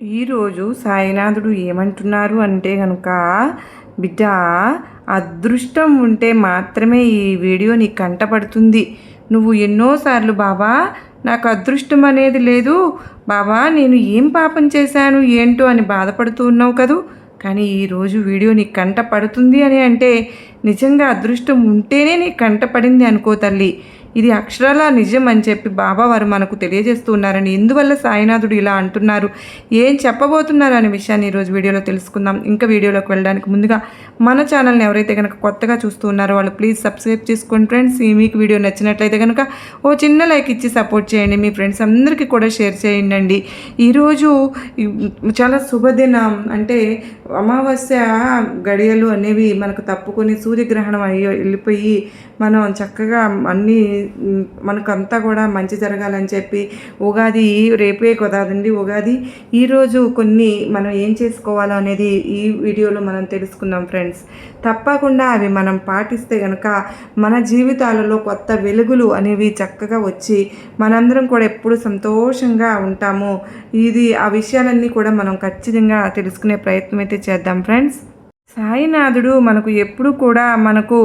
ఈరోజు సాయినాథుడు ఏమంటున్నారు అంటే కనుక బిడ్డ అదృష్టం ఉంటే మాత్రమే ఈ వీడియో నీకు కంటపడుతుంది నువ్వు ఎన్నోసార్లు బాబా నాకు అదృష్టం అనేది లేదు. బాబా నేను ఏం పాపం చేశాను ఏంటో అని బాధపడుతూ ఉన్నావు కదూ? కానీ ఈరోజు వీడియో నీకు కంట పడుతుంది అని అంటే నిజంగా అదృష్టం ఉంటేనే నీకు కంట పడింది అనుకో తల్లి. ఇది అక్షరాల నిజం అని చెప్పి బాబా వారు మనకు తెలియజేస్తూ ఉన్నారని. ఎందువల్ల సాయినాథుడు ఇలా అంటున్నారు? ఏం చెప్పబోతున్నారు అనే విషయాన్ని ఈరోజు వీడియోలో తెలుసుకుందాం. ఇంకా వీడియోలోకి వెళ్ళడానికి ముందుగా మన ఛానల్ని ఎవరైతే కనుక కొత్తగా చూస్తూ ఉన్నారో వాళ్ళు ప్లీజ్ సబ్స్క్రైబ్ చేసుకోండి ఫ్రెండ్స్. ఈ మీకు వీడియో నచ్చినట్లయితే కనుక ఓ చిన్న లైక్ ఇచ్చి సపోర్ట్ చేయండి. మీ ఫ్రెండ్స్ అందరికీ కూడా షేర్ చేయండి ఈరోజు చాలా శుభదినం. అంటే అమావాస్య గడియలు అనేవి మనకు తప్పుకొని సూర్యగ్రహణం అయ్యి వెళ్ళిపోయి మనం చక్కగా అన్నీ మనకంతా కూడా మంచి జరగాలని చెప్పి ఉగాది రేపే కదండి ఉగాది ఈరోజు కొన్ని మనం ఏం చేసుకోవాలో అనేది ఈ వీడియోలో మనం తెలుసుకుందాం ఫ్రెండ్స్. తప్పకుండా అవి మనం పాటిస్తే కనుక మన జీవితాలలో కొత్త వెలుగులు అనేవి చక్కగా వచ్చి మనందరం కూడా ఎప్పుడు సంతోషంగా ఉంటాము. ఇది ఆ విషయాలన్నీ కూడా మనం ఖచ్చితంగా తెలుసుకునే ప్రయత్నం అయితే చేద్దాం ఫ్రెండ్స్. సాయినాథుడు మనకు ఎప్పుడు కూడా మనకు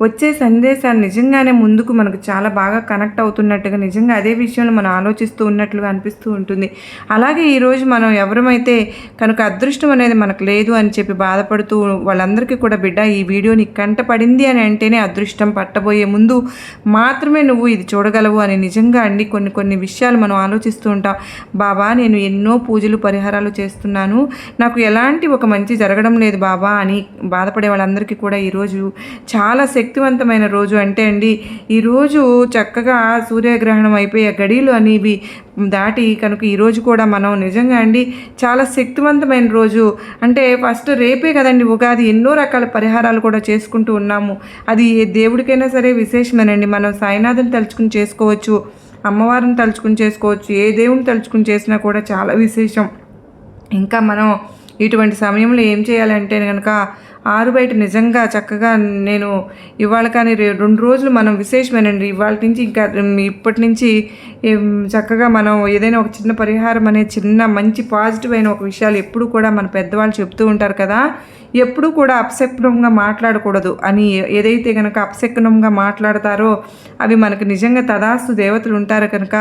వచ్చే సందేశాన్ని నిజంగానే ముందుకు మనకు చాలా బాగా కనెక్ట్ అవుతున్నట్టుగా నిజంగా అదే విషయంలో మనం ఆలోచిస్తూ ఉన్నట్లుగా అనిపిస్తూ ఉంటుంది. అలాగే ఈరోజు మనం ఎవరమైతే కనుక అదృష్టం అనేది మనకు లేదు అని చెప్పి బాధపడుతూ వాళ్ళందరికీ కూడా బిడ్డ ఈ వీడియో నీకు కంటపడింది అని అంటేనే అదృష్టం పట్టబోయే ముందు మాత్రమే నువ్వు ఇది చూడగలవు అని నిజంగా అండి. కొన్ని కొన్ని విషయాలు మనం ఆలోచిస్తూ ఉంటాం. బాబా నేను ఎన్నో పూజలు పరిహారాలు చేస్తున్నాను. నాకు ఎలాంటి ఒక మంచి జరగడం లేదు బాబా అని బాధపడే వాళ్ళందరికీ కూడా ఈరోజు చాలా శక్తివంతమైన రోజు అంటే అండి. ఈరోజు చక్కగా సూర్యగ్రహణం అయిపోయే గడియలు అనేవి దాటి కనుక ఈరోజు కూడా మనం నిజంగా అండి చాలా శక్తివంతమైన రోజు. అంటే ఫస్ట్ రేపే కదండి ఉగాది. ఎన్నో రకాల పరిహారాలు కూడా చేసుకుంటూ ఉన్నాము. అది ఏ దేవుడికైనా సరే విశేషమేనండి. మనం సాయినాథుని తలుచుకుని చేసుకోవచ్చు అమ్మవారిని తలుచుకుని చేసుకోవచ్చు ఏ దేవుని తలుచుకుని చేసినా కూడా చాలా విశేషం. ఇంకా మనం ఇటువంటి సమయంలో ఏం చేయాలంటే కనుక ఆరు బయట నిజంగా చక్కగా నేను ఇవాళ కానీ రెండు రోజులు మనం విశేషమేనండి. ఇవాళ నుంచి ఇంకా ఇప్పటి నుంచి చక్కగా మనం ఏదైనా ఒక చిన్న పరిహారం అనే చిన్న మంచి పాజిటివ్ అయిన ఒక విషయాలు ఎప్పుడు కూడా మన పెద్దవాళ్ళు చెప్తూ ఉంటారు కదా. ఎప్పుడు కూడా అపశకునంగా మాట్లాడకూడదు అని ఏదైతే కనుక అపశకునంగా మాట్లాడతారో అవి మనకు నిజంగా తదాస్తు దేవతలు ఉంటారు కనుక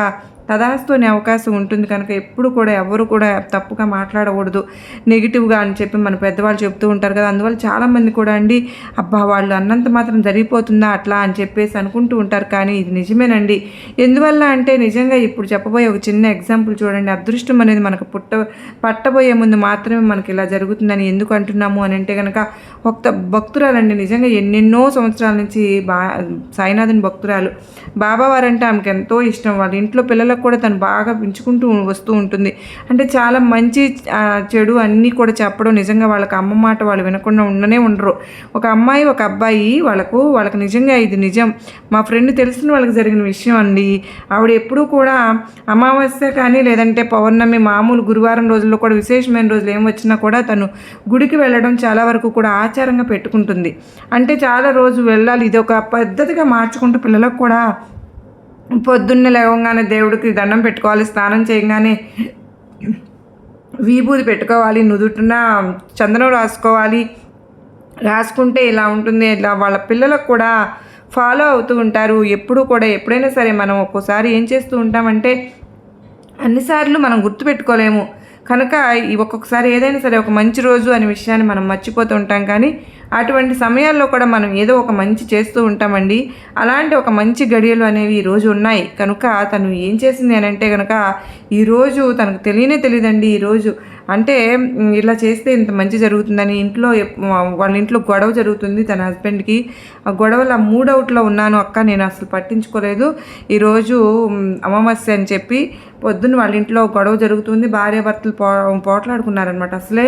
తదాస్తు అనే అవకాశం ఉంటుంది కనుక ఎప్పుడు కూడా ఎవరు కూడా తప్పుగా మాట్లాడకూడదు. నెగిటివ్గా అని చెప్పి మన పెద్దవాళ్ళు చెప్తూ ఉంటారు కదా అందువల్ల చాలామంది కూడా అండి అబ్బా వాళ్ళు అన్నంత మాత్రం జరిగిపోతుందా అట్లా? అని చెప్పేసి అనుకుంటూ ఉంటారు. కానీ ఇది నిజమేనండి. ఎందువల్ల అంటే నిజంగా ఇప్పుడు చెప్పబోయే ఒక చిన్న ఎగ్జాంపుల్ చూడండి. అదృష్టం అనేది మనకు పుట్ట పట్టబోయే ముందు మాత్రమే మనకి ఇలా జరుగుతుందని ఎందుకు అంటున్నాము అని అంటే కనుక ఒక భక్తురాలండి నిజంగా ఎన్నెన్నో సంవత్సరాల నుంచి బా సాయినాథుని భక్తురాలు. బాబావారంటే ఆమెకు ఎంతో ఇష్టం. వాళ్ళ ఇంట్లో పిల్లలకు కూడా తను బాగా పెంచుకుంటూ వస్తూ ఉంటుంది. అంటే చాలా మంచి చెడు అన్నీ కూడా చెప్పడం నిజంగా వాళ్ళకి అమ్మ మాట వాళ్ళు వినకుండా ఉండనే ఉండరు. ఒక అమ్మాయి ఒక అబ్బాయి వాళ్ళకు వాళ్ళకి నిజంగా ఇది నిజం. మా ఫ్రెండ్ తెలిసిన వాళ్ళకి జరిగిన విషయం అండి. ఆవిడ ఎప్పుడూ కూడా అమావాస్య కానీ లేదంటే పౌర్ణమి మామూలు గురువారం రోజుల్లో కూడా విశేషమైన రోజులు ఏం వచ్చినా కూడా తను గుడికి వెళ్ళడం చాలా వరకు కూడా ఆచారంగా పెట్టుకుంటుంది. అంటే చాలా రోజు వెళ్ళాలి. ఇది ఒక పద్ధతిగా మార్చుకుంటూ పిల్లలకు కూడా పొద్దున్నే లేవగానే దేవుడికి దండం పెట్టుకోవాలి స్నానం చేయగానే విభూది పెట్టుకోవాలి నుదుటిన చందనం రాసుకోవాలి. రాసుకుంటే ఇలా ఉంటుంది ఇలా వాళ్ళ పిల్లలకు కూడా ఫాలో అవుతూ ఉంటారు. ఎప్పుడు కూడా ఎప్పుడైనా సరే మనం ఒక్కోసారి ఏం చేస్తూ ఉంటామంటే అన్నిసార్లు మనం గుర్తుపెట్టుకోలేము కనుక ఈ ఒక్కొక్కసారి ఏదైనా సరే ఒక మంచి రోజు అనే విషయాన్ని మనం మర్చిపోతూ ఉంటాం కానీ అటువంటి సమయాల్లో కూడా మనం ఏదో ఒక మంచి చేస్తూ ఉంటామండి. అలాంటి ఒక మంచి గడియలు అనేవి ఈరోజు ఉన్నాయి. కనుక తను ఏం చేసింది అని అంటే కనుక ఈరోజు తనకు తెలియనే తెలియదండి. ఈరోజు అంటే ఇలా చేస్తే ఇంత మంచి జరుగుతుందని ఇంట్లో వాళ్ళ ఇంట్లో గొడవ జరుగుతుంది తన హస్బెండ్కి. ఆ గొడవల మూడవుట్లో ఉన్నాను అక్క నేను అసలు పట్టించుకోలేదు. ఈరోజు అమావాస్య అని చెప్పి పొద్దున్న వాళ్ళ ఇంట్లో గొడవ జరుగుతుంది. భార్యాభర్తలు పో పోట్లాడుకున్నారనమాట అసలే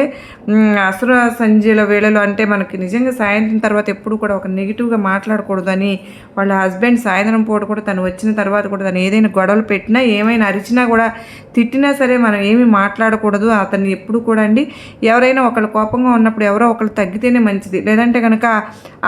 అసుర సంజీల వేళలో అంటే మనకి నిజంగా సాయంత్రం తర్వాత ఎప్పుడు కూడా ఒక నెగిటివ్గా మాట్లాడకూడదని వాళ్ళ హస్బెండ్ సాయంత్రం పూట కూడా తను వచ్చిన తర్వాత కూడా తను ఏదైనా గొడవలు పెట్టినా ఏమైనా అరిచినా కూడా తిట్టినా సరే మనం ఏమి మాట్లాడకూడదు. అతన్ని ఎప్పుడు కూడా అండి ఎవరైనా ఒకళ్ళు కోపంగా ఉన్నప్పుడు ఎవరో ఒకళ్ళు తగ్గితేనే మంచిది. లేదంటే కనుక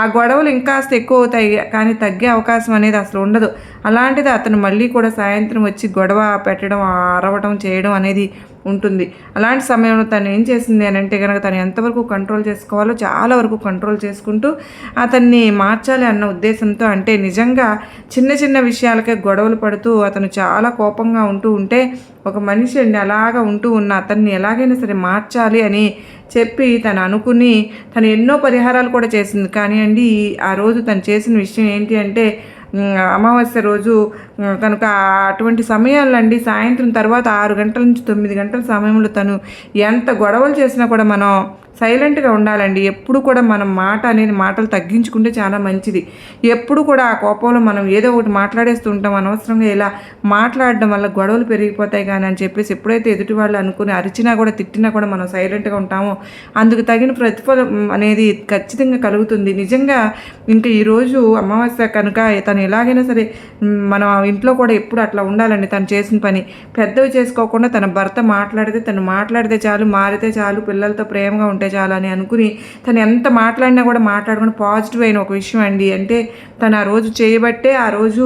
ఆ గొడవలు ఇంకాస్త ఎక్కువ అవుతాయి కానీ తగ్గే అవకాశం అనేది అసలు ఉండదు. అలాంటిది అతను మళ్ళీ కూడా సాయంత్రం వచ్చి గొడవ పెట్టడం అరవడం చేయడం అనేది ఉంటుంది. అలాంటి సమయంలో తను ఏం చేసింది అని అంటే కనుక తను ఎంతవరకు కంట్రోల్ చేసుకోవాలో చాలా వరకు కంట్రోల్ చేసుకుంటూ అతన్ని మార్చాలి అన్న ఉద్దేశంతో అంటే నిజంగా చిన్న చిన్న విషయాలకే గొడవలు పడుతూ అతను చాలా కోపంగా ఉంటూ ఉంటే ఒక మనిషి అండి అలాగా ఉంటూ ఉన్న అతన్ని ఎలాగైనా సరే మార్చాలి అని చెప్పి తను అనుకుని తను ఎన్నో పరిహారాలు కూడా చేసింది. కానీ అండి ఆ రోజు తను చేసిన విషయం ఏంటి అంటే అమావాస్య రోజు కనుక అటువంటి సమయాలండి. సాయంత్రం తర్వాత ఆరు గంటల నుంచి తొమ్మిది గంటల సమయంలో తను ఎంత గొడవలు చేసినా కూడా మనం సైలెంట్గా ఉండాలండి. ఎప్పుడు కూడా మనం మాట అనేది మాటలు తగ్గించుకుంటే చాలా మంచిది. ఎప్పుడు కూడా ఆ కోపంలో మనం ఏదో ఒకటి మాట్లాడేస్తూ ఉంటాం. అనవసరంగా ఇలా మాట్లాడడం వల్ల గొడవలు పెరిగిపోతాయి కానీ అని చెప్పేసి ఎప్పుడైతే ఎదుటి వాళ్ళు అనుకుని అరిచినా కూడా తిట్టినా కూడా మనం సైలెంట్గా ఉంటామో అందుకు తగిన ప్రతిఫలం అనేది ఖచ్చితంగా కలుగుతుంది. నిజంగా ఇంకా ఈరోజు అమావాస్య కనుక తను ఎలాగైనా సరే మనం ఇంట్లో కూడా ఎప్పుడు అట్లా ఉండాలండి. తను చేసిన పని పెద్దవి చేసుకోకుండా తన భర్త మాట్లాడితే తను మాట్లాడితే చాలు మారితే చాలు పిల్లలతో ప్రేమగా ఉంటే చాలు అని అనుకుని తను ఎంత మాట్లాడినా కూడా మాట్లాడుకుని పాజిటివ్ అయిన ఒక విషయం అండి. అంటే తను ఆ రోజు చేయబట్టే ఆ రోజు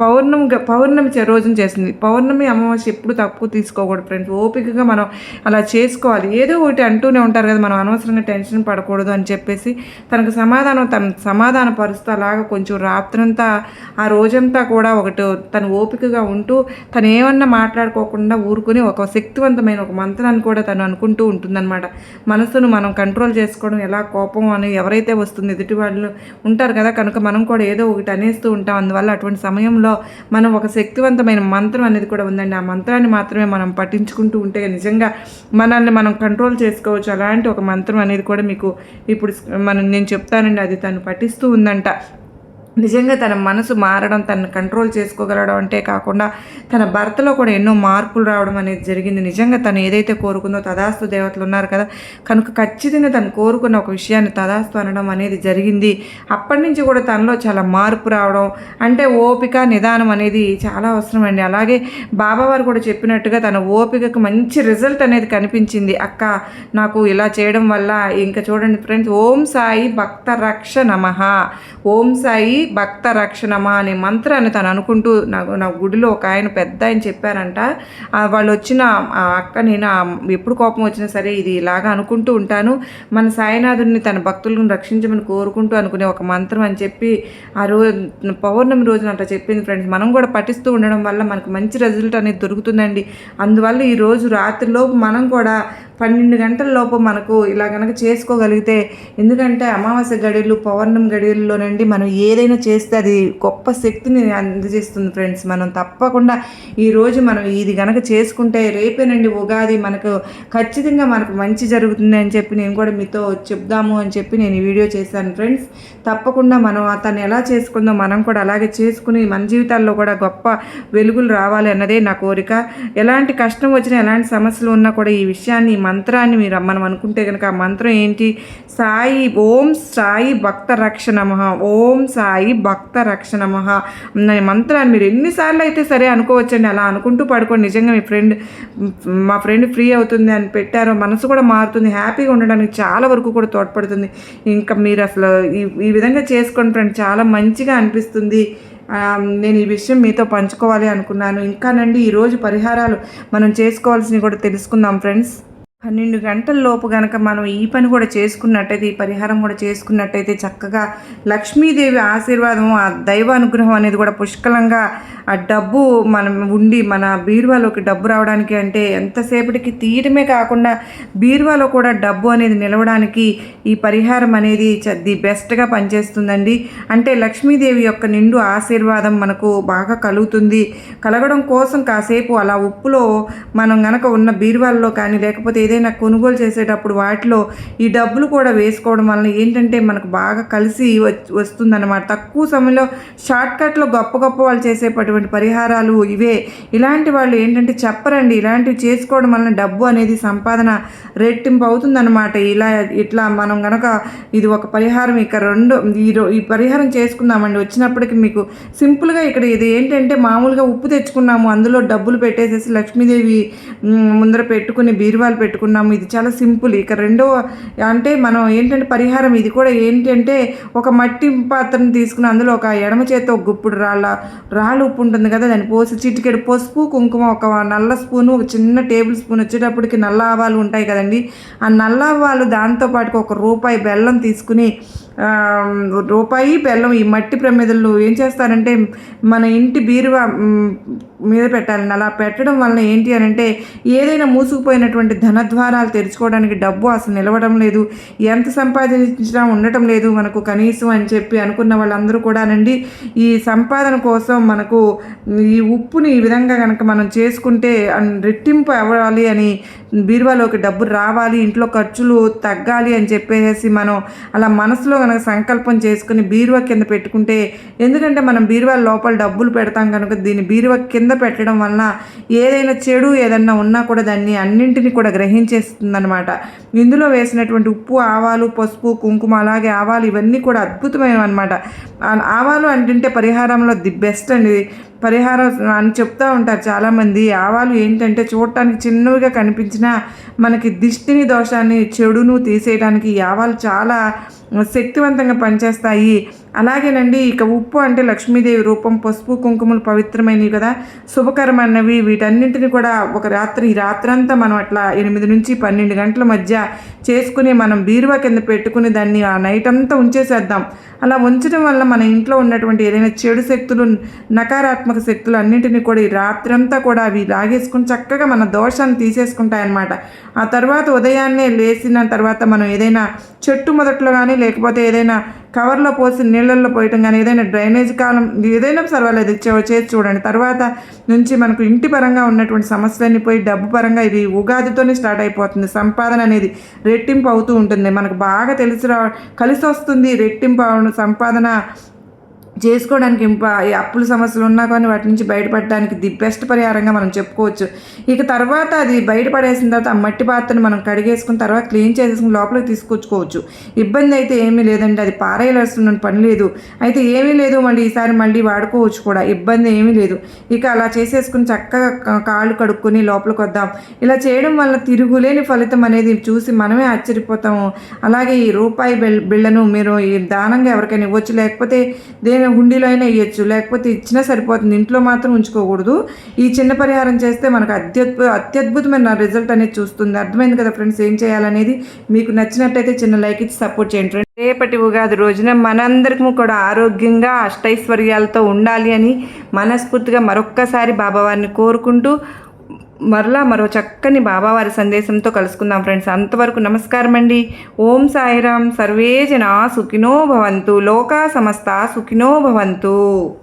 పౌర్ణమి పౌర్ణమి రోజున చేసింది. పౌర్ణమి అమావాస్య ఎప్పుడు తక్కువ తీసుకోకూడదు ఫ్రెండ్స్ ఓపికగా మనం అలా చేసుకోవాలి. ఏదో ఒకటి అంటూనే ఉంటారు కదా మనం అనవసరంగా టెన్షన్ పడకూడదు అని చెప్పేసి తనకు సమాధానం తన సమాధాన పరుస్తూ అలాగా కొంచెం రాత్రంతా ఆ రోజంతా కూడా ఒకటి తను ఓపికగా ఉంటూ తను ఏమన్నా మాట్లాడుకోకుండా ఊరుకుని ఒక శక్తివంతమైన ఒక మంత్రాన్ని కూడా తను అనుకుంటూ ఉంటుందన్నమాట. మనసును మనం కంట్రోల్ చేసుకోవడం ఎలా కోపం అని ఎవరైతే వస్తుంది ఎదుటి వాళ్ళు ఉంటారు కదా కనుక మనం కూడా ఏదో ఒకటి అనేస్తూ ఉంటాం. అందువల్ల అటువంటి సమయంలో మనం ఒక శక్తివంతమైన మంత్రం అనేది కూడా ఉందండి. ఆ మంత్రాన్ని మాత్రమే మనం పఠించుకుంటూ ఉంటే నిజంగా మనల్ని మనం కంట్రోల్ చేసుకోవచ్చు. అలాంటి ఒక మంత్రం అనేది కూడా మీకు ఇప్పుడు మనం నేను చెప్తానండి. అది తను పఠిస్తూ ఉందంట. నిజంగా తన మనసు మారడం తనను కంట్రోల్ చేసుకోగలడం అంటే కాకుండా తన భర్తలో కూడా ఎన్నో మార్పులు రావడం అనేది జరిగింది. నిజంగా తను ఏదైతే కోరుకుందో తదాస్తు దేవతలు ఉన్నారు కదా కనుక ఖచ్చితంగా తను కోరుకున్న ఒక విషయాన్ని తదాస్తు అనడం అనేది జరిగింది. అప్పటి నుంచి కూడా తనలో చాలా మార్పు రావడం అంటే ఓపిక నిదానం అనేది చాలా అవసరం అండి అలాగే బాబావారు కూడా చెప్పినట్టుగా తన ఓపికకు మంచి రిజల్ట్ అనేది కనిపించింది. అక్క నాకు ఇలా చేయడం వల్ల ఇంకా చూడండి ఫ్రెండ్స్ ఓం సాయి భక్త రక్ష నమః. ఓం సాయి భక్త రక్షణమా అనే మంత్రాన్ని తను అనుకుంటూ నాకు నా గుడిలో ఒక ఆయన పెద్ద ఆయన చెప్పారంట. వాళ్ళు వచ్చిన ఆ అక్క నేను ఎప్పుడు కోపం వచ్చినా సరే ఇది ఇలాగా అనుకుంటూ ఉంటాను. మన సాయినాథుడిని తన భక్తులను రక్షించమని కోరుకుంటూ అనుకునే ఒక మంత్రం అని చెప్పి ఆ రోజు పౌర్ణమి రోజున అట్లా చెప్పింది ఫ్రెండ్స్. మనం కూడా పఠిస్తూ ఉండడం వల్ల మనకు మంచి రిజల్ట్ అనేది దొరుకుతుందండి. అందువల్ల ఈ రోజు రాత్రిలోపు మనం కూడా పన్నెండు గంటల లోపు మనకు ఇలా కనుక చేసుకోగలిగితే ఎందుకంటే అమావాస్య గడియలు పౌర్ణమి గడియల్లోనండి మనం ఏదైనా చేస్తే అది గొప్ప శక్తిని అందజేస్తుంది ఫ్రెండ్స్. మనం తప్పకుండా ఈరోజు మనం ఇది కనుక చేసుకుంటే రేపేనండి ఉగాది మనకు ఖచ్చితంగా మనకు మంచి జరుగుతుంది అని చెప్పి నేను కూడా మీతో చెప్దాము అని చెప్పి నేను ఈ వీడియో చేశాను ఫ్రెండ్స్. తప్పకుండా మనం తను ఎలా చేసుకుందో మనం కూడా అలాగే చేసుకుని మన జీవితాల్లో కూడా గొప్ప వెలుగులు రావాలి అన్నదే నా కోరిక. ఎలాంటి కష్టం వచ్చినా ఎలాంటి సమస్యలు ఉన్నా కూడా ఈ విషయాన్ని మంత్రాన్ని మీరు మనం అనుకుంటే కనుక ఆ మంత్రం ఏంటి? సాయి ఓం సాయి భక్త రక్ష నమః ఓం సాయి భక్త రక్ష నమః అనే మంత్రాన్ని మీరు ఎన్నిసార్లు అయితే సరే అనుకోవచ్చండి. అలా అనుకుంటూ పడుకోండి. నిజంగా మీ ఫ్రెండ్ మా ఫ్రెండ్ ఫ్రీ అవుతుంది అని పెట్టారో మనసు కూడా మారుతుంది. హ్యాపీగా ఉండడానికి చాలా వరకు కూడా తోడ్పడుతుంది. ఇంకా మీరు అసలు ఈ ఈ విధంగా చేసుకోండి ఫ్రెండ్. చాలా మంచిగా అనిపిస్తుంది. నేను ఈ విషయం మీతో పంచుకోవాలి అనుకున్నాను. ఇంకానండి ఈరోజు పరిహారాలు మనం చేసుకోవాల్సినవి కూడా తెలుసుకుందాం ఫ్రెండ్స్. పన్నెండు గంటల లోపు గనక మనం ఈ పని కూడా చేసుకున్నట్టయితే ఈ పరిహారం కూడా చేసుకున్నట్టయితే చక్కగా లక్ష్మీదేవి ఆశీర్వాదం ఆ దైవ అనుగ్రహం అనేది కూడా పుష్కలంగా ఆ డబ్బు మనం ఉండి మన బీరువాలోకి డబ్బు రావడానికి అంటే ఎంతసేపటికి తీయటమే కాకుండా బీరువాలో కూడా డబ్బు అనేది నిలవడానికి ఈ పరిహారం అనేది చ- ది బెస్ట్గా పనిచేస్తుందండి. అంటే లక్ష్మీదేవి యొక్క నిండు ఆశీర్వాదం మనకు బాగా కలుగుతుంది. కలగడం కోసం కాసేపు అలా ఉప్పులో మనం గనక ఉన్న బీరువాల్లో కానీ లేకపోతే ఏదైనా కొనుగోలు చేసేటప్పుడు వాటిలో ఈ డబ్బులు కూడా వేసుకోవడం వలన ఏంటంటే మనకు బాగా కలిసి వస్తుందన్నమాట. తక్కువ సమయంలో షార్ట్కట్లో గొప్ప గొప్ప వాళ్ళు చేసేటటువంటి పరిహారాలు ఇవే. ఇలాంటి వాళ్ళు ఏంటంటే చెప్పరండి. ఇలాంటివి చేసుకోవడం వలన డబ్బు అనేది సంపాదన రెట్టింపు అవుతుందన్నమాట. ఇలా ఇట్లా మనం గనక ఇది ఒక పరిహారం ఇక రెండు ఈ ఈ పరిహారం చేసుకుందామండి. వచ్చినప్పటికి మీకు సింపుల్గా ఇక్కడ ఇది ఏంటంటే మామూలుగా ఉప్పు తెచ్చుకున్నాము. అందులో డబ్బులు పెట్టేసేసి లక్ష్మీదేవి ముందర పెట్టుకుని బీరువాలు పెట్టుకున్నాము. ఇది చాలా సింపుల్. ఇక రెండో అంటే మనం ఏంటంటే పరిహారం ఇది కూడా ఏంటంటే ఒక మట్టి పాత్రను తీసుకుని అందులో ఒక ఎడమ చేతితో ఒక గుప్పుడు రాళ్ళ రాళ్ళు ఉప్పు ఉంటుంది కదా దాన్ని పోసి చిటికెడు పసుపు కుంకుమ ఒక నల్ల స్పూను ఒక చిన్న టేబుల్ స్పూన్ వచ్చేటప్పటికి నల్ల ఆవాలు ఉంటాయి కదండి. ఆ నల్ల ఆవాలు దాంతోపాటు ఒక రూపాయి బెల్లం తీసుకుని రూపాయి బెల్లం ఈ మట్టి ప్రమిదలు ఏం చేస్తారంటే మన ఇంటి బీరువా మీద పెట్టాలని అలా పెట్టడం వలన ఏంటి అని అంటే ఏదైనా మూసుకుపోయినటువంటి ధనద్వారాలు తెరుచుకోవడానికి డబ్బు అసలు నిలవడం లేదు. ఎంత సంపాదించినా ఉండటం లేదు మనకు కనీసం అని చెప్పి అనుకున్న వాళ్ళందరూ కూడానండి. ఈ సంపాదన కోసం మనకు ఈ ఉప్పుని ఈ విధంగా కనుక మనం చేసుకుంటే రెట్టింపు అవ్వాలి అని బీరువాలోకి డబ్బు రావాలి ఇంట్లో ఖర్చులు తగ్గాలి అని చెప్పేసి మనం అలా మనసులో కనుక సంకల్పం చేసుకుని బీరువా కింద పెట్టుకుంటే ఎందుకంటే మనం బీరువా లోపల డబ్బులు పెడతాం కనుక దీన్ని బీరువా కింద పెట్టడం వలన ఏదైనా చెడు ఏదన్నా ఉన్నా కూడా దాన్ని అన్నింటినీ కూడా గ్రహించేస్తుందనమాట ఇందులో వేసినటువంటి ఉప్పు ఆవాలు పసుపు కుంకుమ అలాగే ఆవాలు ఇవన్నీ కూడా అద్భుతమైనవి అనమాట ఆవాలు అంటుంటే పరిహారంలో ది బెస్ట్ అండి. పరిహారం అని చెప్తూ ఉంటారు చాలామంది. ఆవాలు ఏంటంటే చూడటానికి చిన్నవిగా కనిపించినా మనకి దిష్టిని దోషాన్ని చెడును తీసేయడానికి ఈ ఆవాలు చాలా శక్తివంతంగా పనిచేస్తాయి. అలాగేనండి ఇక ఉప్పు అంటే లక్ష్మీదేవి రూపం పసుపు కుంకుమలు పవిత్రమైనవి కదా. శుభకరమైనవి వీటన్నింటిని కూడా ఒక రాత్రి ఈ రాత్రంతా మనం అట్లా ఎనిమిది నుంచి పన్నెండు గంటల మధ్య చేసుకుని మనం బీరువా కింద పెట్టుకుని దాన్ని ఆ నైట్ అంతా ఉంచేసేద్దాం. అలా ఉంచడం వల్ల మన ఇంట్లో ఉన్నటువంటి ఏదైనా చెడు శక్తులు నకారాత్మక శక్తులు అన్నింటినీ కూడా ఈ రాత్రంతా కూడా అవి లాగేసుకుని చక్కగా మన దోషాన్ని తీసేసుకుంటాయన్నమాట. ఆ తర్వాత ఉదయాన్నే లేచిన తర్వాత మనం ఏదైనా చెట్టు మొదట్లో కానీ లేకపోతే ఏదైనా కవర్లో పోసి నీళ్ళల్లో పోయటం కానీ ఏదైనా డ్రైనేజ్ కాలం ఏదైనా పర్వాలేదు చేసి చూడండి. తర్వాత నుంచి మనకు ఇంటి పరంగా ఉన్నటువంటి సమస్యలన్నీ పోయి డబ్బు పరంగా ఇది ఉగాదితోనే స్టార్ట్ అయిపోతుంది. సంపాదన అనేది రెట్టింపు అవుతూ ఉంటుంది. మనకు బాగా తెలిసి రా కలిసి వస్తుంది రెట్టింపు సంపాదన చేసుకోవడానికి అప్పుల సమస్యలు ఉన్నా కానీ వాటి నుంచి బయటపడడానికి ది బెస్ట్ పరిహారంగా మనం చెప్పుకోవచ్చు. ఇక తర్వాత అది బయటపడేసిన తర్వాత ఆ మట్టి పాత్రను మనం కడిగేసుకున్న తర్వాత క్లీన్ చేసేసుకుని లోపలికి తీసుకొచ్చుకోవచ్చు. ఇబ్బంది అయితే ఏమీ లేదండి. అది పారేయాల్సిన పని లేదు. అయితే ఏమీ లేదు మళ్ళీ ఈసారి మళ్ళీ వాడుకోవచ్చు కూడా. ఇబ్బంది ఏమీ లేదు. ఇక అలా చేసేసుకుని చక్కగా కాళ్ళు కడుక్కొని లోపలికి వద్దాం. ఇలా చేయడం వల్ల తిరుగులేని ఫలితం అనేది చూసి మనమే ఆశ్చర్యపోతాము. అలాగే ఈ రూపాయి బిళ్ళను మీరు ఈ దానంగా ఎవరికైనా ఇవ్వచ్చు. లేకపోతే దేని హుండీలో అయినా ఇవ్వచ్చు లేకపోతే ఇచ్చినా సరిపోతుంది. ఇంట్లో మాత్రం ఉంచుకోకూడదు. ఈ చిన్న పరిహారం చేస్తే మనకు అత్యద్భుత అత్యద్భుతమైన రిజల్ట్ అనేది చూస్తుంది. అర్థమైంది కదా ఫ్రెండ్స్ ఏం చేయాలనేది? మీకు నచ్చినట్టయితే చిన్న లైక్ ఇచ్చి సపోర్ట్ చేయండి ఫ్రెండ్స్. రేపటి ఉగాది రోజున మనందరికీ కూడా ఆరోగ్యంగా అష్టైశ్వర్యాలతో ఉండాలి అని మనస్ఫూర్తిగా మరొక్కసారి బాబావారిని కోరుకుంటూ మరలా మరో చక్కని బాబావారి సందేశంతో కలుసుకుందాం ఫ్రెండ్స్. అంతవరకు నమస్కారం అండి. ఓం సాయిరాం సర్వే జనా సుఖినో భవంతు. లోకా సమస్త సుఖినో భవంతు.